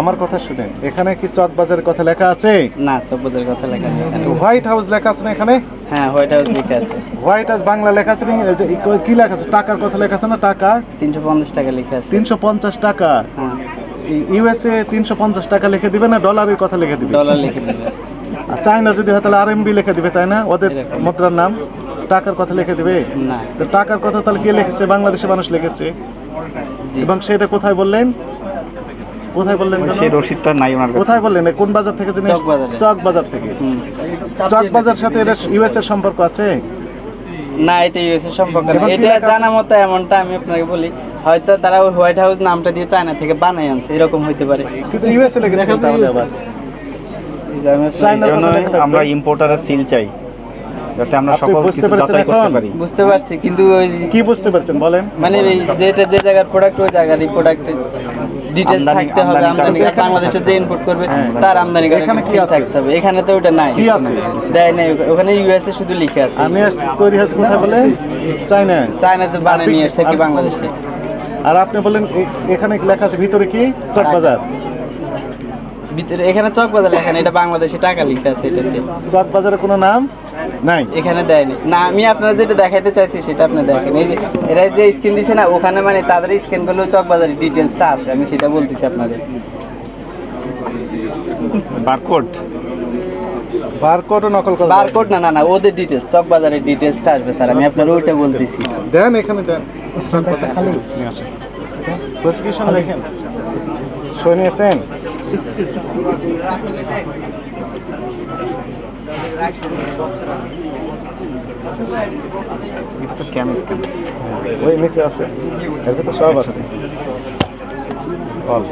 আমার কথা শুনেন এখানে কি চক বাজারের কথা লেখা আছে? না চব্বদের কথা লেখা নেই এখানে। হোয়াইট হাউস লেখা আছে না এখানে? হ্যাঁ হোয়াইট হাউস লিখে আছে। হোয়াইট হাউস বাংলা লেখা আছে কি লেখা আছে? টাকার কথা লেখা আছে না টাকা? তিনশো পঞ্চাশ টাকা লেখা আছে। তিনশো পঞ্চাশ টাকা? হ্যাঁ। ইউএসএ তিনশো পঞ্চাশ টাকা লিখে দিবে না ডলারের কথা লিখে দিবে? ডলার লিখে দেবে। আর চায়না যদি হয় তাহলে আর এমবি লিখে দিবে তাই না? ওদের মুদ্রার নাম? টাকার কথা লিখে দিবে? না। তো টাকার কথা তাহলে কে লিখেছে? বাংলাদেশের মানুষ লিখেছে। এবং সেটা কোথায় বললেন? কোথায় বললেন সেই রসিদটা নাই ওনার কাছে। কোথায় বললেন? কোন বাজার থেকে জিনিস চক বাজারে। চক বাজার থেকে। চক বাজার সাথে এটা ইউএস এর সম্পর্ক আছে? না এটা ইউএসএ সম্পর্ক না। এটা জানা মতো এমনটা আমি আপনাকে বলি হয়তো তারা ওই হোয়াইট হাউস নামটা দিয়ে চায়না থেকে বানাই আনছে এরকম হইতে পারে। কিন্তু ইউএস এ লেগেছে তাহলে আবার। আমরা। ইম্পোর্টারের সিল চাই। যাতে আমরা সকল বুঝতে কিছু যাচাই করতে পারি। বুঝতে পারছি কিন্তু ওই কি বুঝতে পারছেন? বলেন। মানে এই যেটা যে জায়গার প্রোডাক্ট ওই জায়গার এই থাকতে হবে আমদানি বাংলাদেশে যে ইনপুট করবে তার আমদানি এখানে কি আছে? থাকতে হবে। এখানে তো ওটা নাই। কি আছে? দেয় নাই। ওখানে ইউএসএ শুধু লিখে আছে। আমি তৈরি হয়েছে কোথায় বলেন চায়না চায়নাতে বানিয়ে নিয়ে এসছে কি বাংলাদেশে? আর আপনি বললেন এ- এখানে লেখা আছে? ভিতরে কি? চক বাজার। ভিতরে এখানে চক বাজার লেখা নেই, এটা বাংলাদেশে টাকা লিখে আছে এটাতে। চক বাজারে কোনো নাম? নাই? এখানে দেয়নি। না আমি আপনারা যেটা দেখাইতে চাইছি সেটা আপনি দেখেন। এই যে এরা যে স্ক্রিন দিছে না ওখানে মানে তাদের স্ক্যান করলেও চক বাজারের ডিটেলসটা আসে আমি সেটা বলতেছি আপনাদের। বারকোড বারকোডও নকল করা বারকোড না না না ওদের ডিটেলস চক বাজারের ডিটেলসটা আসবে স্যার আমি আপনার ওইটা বলতেছি। দেন এখানে দেন। প্রসিকিউশন লেখেন সই নিয়েছেন? এটা তো ক্যাম স্ক্যান ওই নিচে আছে। এর ভিতরে সব আছে। বল।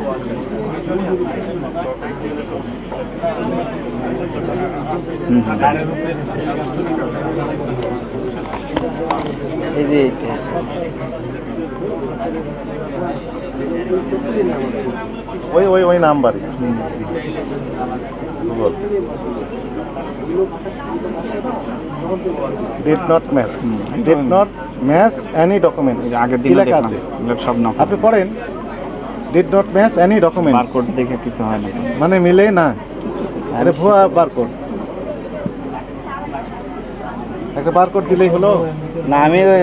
এই যে ওই ওই ওই নাম্বারই। বল did not match did not match any documents আগের কি লেখা আছে। সব না আপনি পড়েন did not match any documents barcode দেখে কিছু হয় না মানে মিলে না। আরে ভুয়া বারকোড। একটা বারকোড দিলেই হলো? না আমি ওই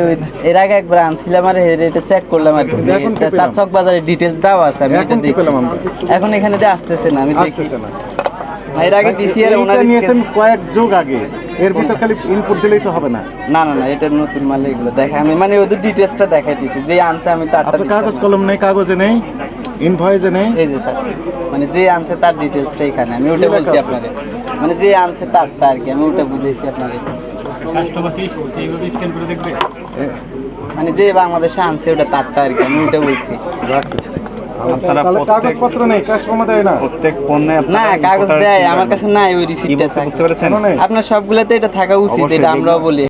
এর আগে একবার আনছিলাম আর এটা চেক করলাম আর কি। তার? চক বাজারের ডিটেলস দেওয়া আছে আমি এটা এখন কি দেখছি। এখন এখানে দিয়ে আসতেছে না আমি দেখি। আসতেছে না। এর আগে ডিসিআর এইটা ওনার নিয়েছেন কয়েক যুগ আগে। এর ভিতর খালি ইনপুট দিলেই তো হবে না। না না না এটা নতুন মাল এগুলো দেখা আমি। মানে ওদের ডিটেলসটা দেখাইতেছি যে আনছে আমি তারটা কাগজ কলম নেই কাগজে নেই ইনভয়েসে নেই? এই যে স্যার মানে যে আনছে তার ডিটেলসটা এখানে আমি ওটা বলছি আপনাদের। মানে যে আনছে তারটা আর কি আমি ওটা বুঝাইছি আপনাদের। কাস্টমার কি এইভাবে স্ক্যান করে দেখবে? মানে যে বাংলাদেশে আনছে ওটা তারটা আর কি আমি ওটা বলছি। আপনার সবগুলোতে এটা থাকা উচিত এটা আমরাও বলি।